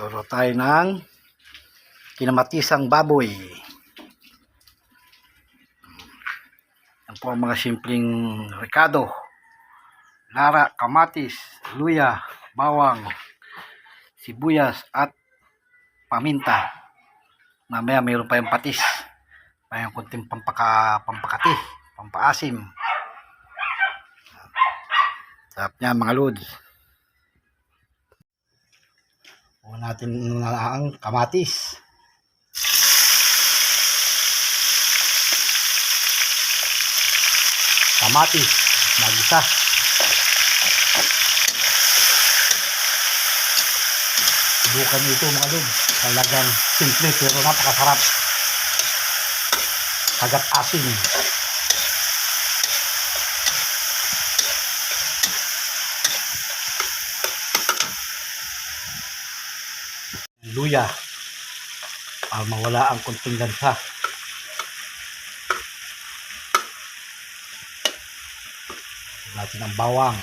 Turo tayo ng kinamatisang baboy. Yan po ang mga simpleng rekado. Lara, kamatis, luya, bawang, sibuyas at paminta. Mamaya mayroon pa yung patis. May yung kunting pampaka, pampakati, pampaasim. Sarap niya mga lods. Natin na ang kamatis. Kamatis, magisa. Subukan nyo ito mga lod. Talagang simple pero napakasarap. Kagat asin. Luya. Para mawala ang kunting lansa. natin ang bawang.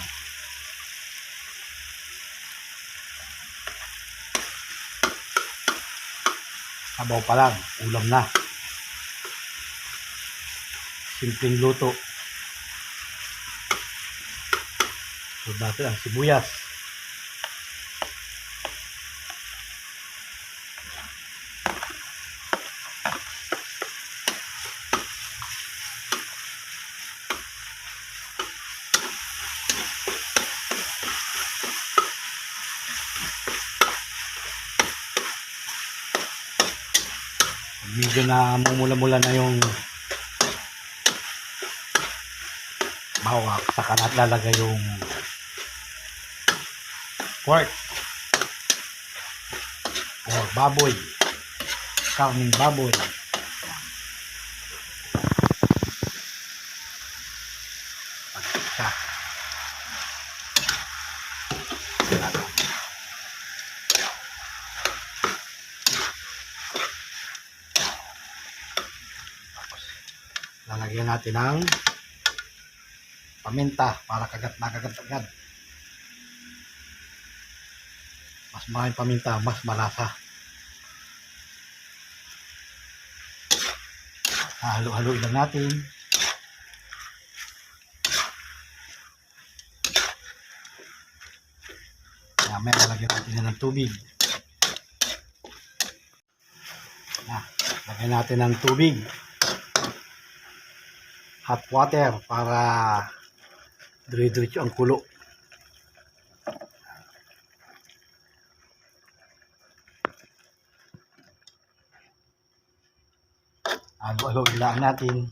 Sabaw pa lang, ulam na. Simpleng luto. Sunod natin ang sibuyas. Medyo na mumula-mula na yung bawak saka na't lalagay yung pork. Or baboy. Karning baboy lalagyan natin ng paminta para kagat na kagat agad. Mas maraming paminta mas malasa. Halo-haloin lang natin. Mamaya lalagyan natin yan ng tubig. Ah, lagyan natin ng tubig hot water para dire-diretso ang kulo. Halo-halo lang natin.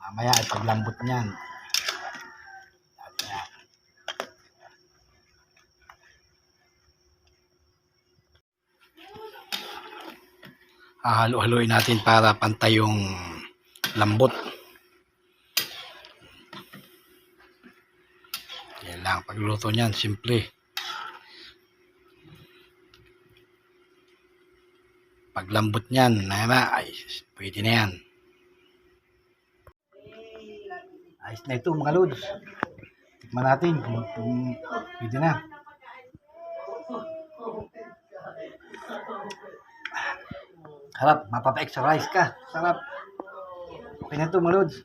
Mamaya ay paglambot niyan. Yan. Hahalo-haloin natin para pantay yung lambot. Yan lang, pagluto niyan, simple. Paglambot niyan, na ay, pwede na yan. Ayos na ito mga lods. Tikman natin kung, kung pwede na. Sarap, mapapa-extra rice ka. Sarap. Okay na ito mga lods.